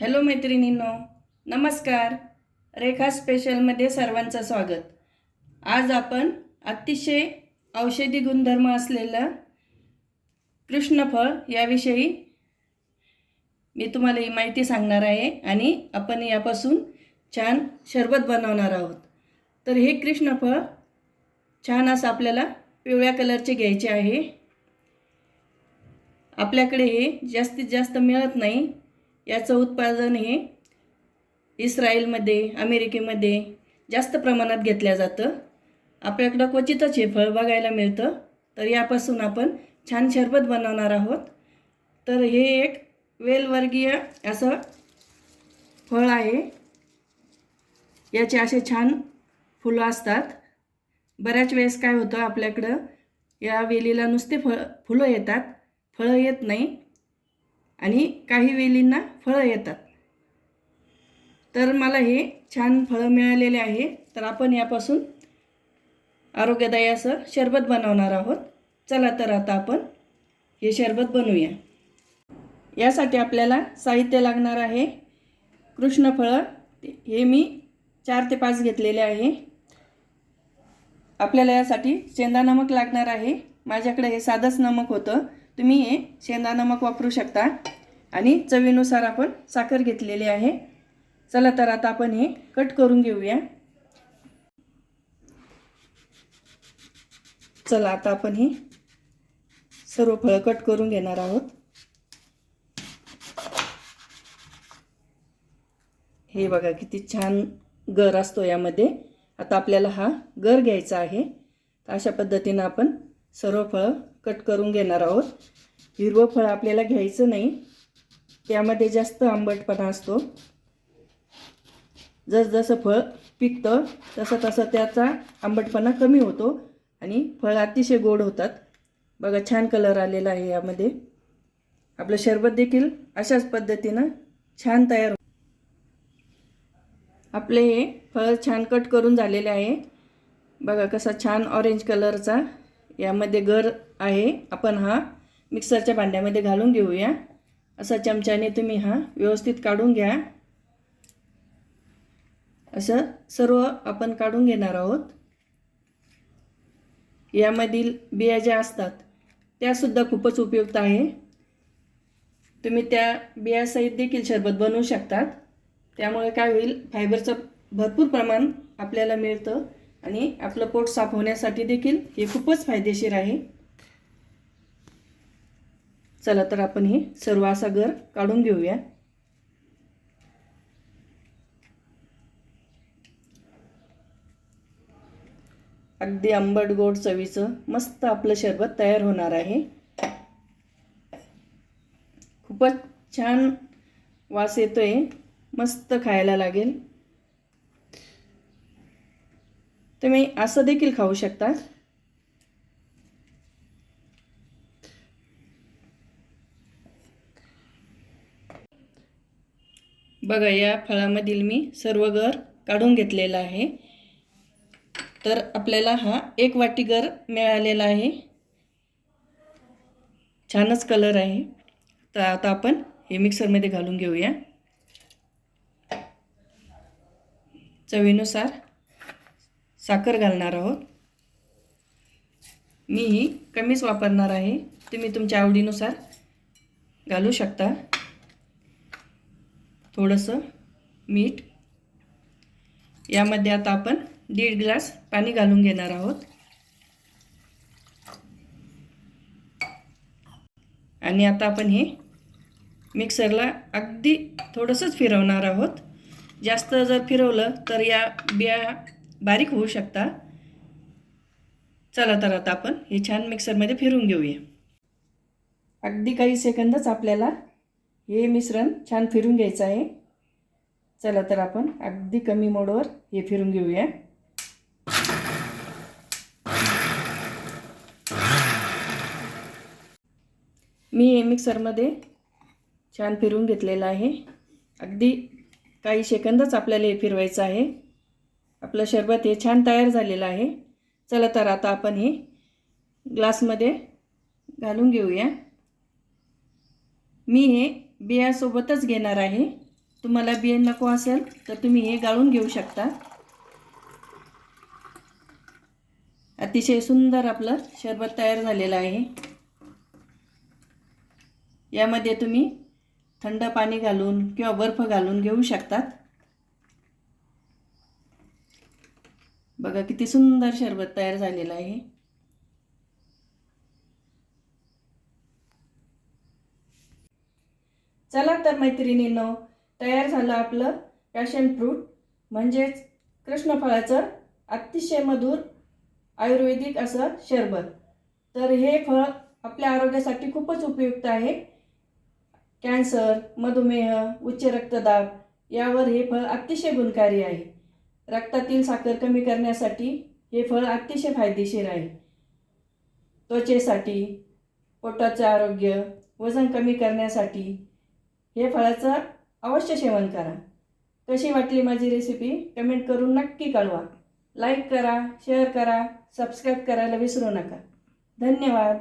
Hello मैत्रिणींनो नमस्कार. रेखा स्पेशलमध्ये सर्वांचं स्वागत. आज आपण अतिशय औषधी गुणधर्म असलेलं कृष्णफळ याविषयी मी तुम्हाला ही माहिती सांगणार आहे आणि आपण यापासून छान शरबत बनवणार आहोत. तर हे कृष्णफळ छान असं आपल्याला पिवळ्या कलरचे घ्यायचे आहे. आपल्याकडे हे जास्तीत जास्त मिळत नाही. याचं उत्पादन हे इस्रायलमध्ये अमेरिकेमध्ये जास्त प्रमाणात घेतलं जातं. आपल्याकडं क्वचितच हे फळ बघायला मिळतं. तर यापासून आपण छान शरबत बनवणार आहोत. तर हे एक वेलवर्गीय असं फळ आहे. याचे असे छान फुलं असतात. बऱ्याच वेळेस काय होतं आपल्याकडं या वेलीला नुसते फळ फुलं येतात. फळं येत नाही. आणि काही वेलींना फळं येतात. तर मला हे छान फळं मिळालेले आहे. तर आपण यापासून आरोग्यदायी असं शरबत बनवणार आहोत. चला तर आता आपण हे शरबत बनवूया. यासाठी आपल्याला साहित्य लागणार आहे. कृष्णफळं हे मी चार ते पाच घेतलेले आहे. आपल्याला यासाठी शेंदा नमक लागणार आहे. माझ्याकडे हे साधंच नमक होतं. तुम्ही हे शेंदा नमक वापरू शकता. आणि चवीनुसार आपण साखर घेतलेली आहे. चला तर आता आपण हे कट करून घेऊया. चला आता आपण हे सर्व फळं कट करून घेणार आहोत. हे बघा किती छान गर असतो यामध्ये. आता आपल्याला हा गर घ्यायचा आहे. अशा पद्धतीनं आपण सर्व फळं कट करून घेणार आहोत. हिरवं फळ आपल्याला घ्यायचं नाही. त्यामध्ये जास्त आंबटपणा असतो. जसजसं फळ पिकतं तसं तसं त्याचा आंबटपणा कमी होतो आणि फळ अतिशय गोड होतात. बघा छान कलर आलेला आहे यामध्ये. आपलं शरबत देखील अशाच पद्धतीनं छान तयार हो आपले हे फळ छान कट करून झालेले आहे. बघा कसा छान ऑरेंज कलरचा यामध्ये गर आहे. आपण हा मिक्सरच्या भांड्यामध्ये घालून घेऊया. असा चमच्याने तुम्ही हा व्यवस्थित काढून घ्या. असं सर्व आपण काढून घेणार आहोत. यामधील बिया ज्या असतात त्यासुद्धा खूपच उपयुक्त आहे. तुम्ही त्या बियासहित देखील शरबत बनवू शकतात. त्यामुळे काय होईल फायबरचं भरपूर प्रमाण आपल्याला मिळतं आणि आपलं पोट साफ होण्यासाठी देखील हे खूपच फायदेशीर आहे. चला तर आपण हे सर्व असा गर काढून घेऊया. अगदी आंबट गोड चवीचं मस्त आपलं शरबत तयार होणार आहे. खूपच छान वास येतोय. मस्त खायला लागेल. तुम्ही असं देखील खाऊ शकता. बघा या फळामधील मी सर्व गर काढून घेतलेला आहे. तर आपल्याला हा एक वाटी गर मिळालेला आहे. छानच कलर आहे. तर आता आपण हे मिक्सरमध्ये घालून घेऊया. चवीनुसार साखर घालणार आहोत. मी ही कमीच वापरणार आहे. तुम्ही तुमच्या आवडीनुसार घालू शकता. थोडंसं मीठ. यामध्ये आता आपण दीड ग्लास पाणी घालून घेणार आहोत. आणि आता आपण हे मिक्सरला अगदी थोडंसंच फिरवणार आहोत. जास्त जर फिरवलं तर या बिया बारीक होऊ शकता. चला तर आता आपण हे छान मिक्सरमध्ये फिरून घेऊया. अगदी काही सेकंदच आपल्याला हे मिश्रण छान फिरून घ्यायचं आहे. चला तर आपण अगदी कमी मोडवर हे फिरून घेऊया. मी हे मिक्सरमध्ये छान फिरून घेतलेलं आहे. अगदी काही सेकंदच आपल्याला हे फिरवायचं आहे. आपलं शरबत हे छान तयार झालेलं आहे. चला तर आता आपण हे ग्लासमध्ये घालून घेऊया. मी हे बियासोबतच घेणार आहे. तुम्हाला बिया नको असेल तर तुम्ही हे गाळून घेऊ शकता. अतिशय सुंदर आपलं शरबत तयार झालेलं आहे. यामध्ये तुम्ही थंड पाणी घालून किंवा बर्फ घालून घेऊ शकतात. बघा किती सुंदर शरबत तयार झालेलं आहे. चला तर मैत्रिणींनो तयार झालं आपलं पॅशन फ्रूट म्हणजेच कृष्णफळाचं अतिशय मधुर आयुर्वेदिक असं शरबत. तर हे फळ आपल्या आरोग्यासाठी खूपच उपयुक्त आहे. कॅन्सर मधुमेह उच्च रक्तदाब यावर हे फळ अतिशय गुणकारी आहे. रक्तातील साखर कमी करण्यासाठी हे फळ अतिशय फायदेशीर आहे. त्वचेसाठी पोटाचं आरोग्य वजन कमी करण्यासाठी हे फळाचं अवश्य सेवन करा. कशी वाटली माझी रेसिपी कमेंट करून नक्की कळवा. लाईक करा शेअर करा सबस्क्राईब करायला विसरू नका. धन्यवाद.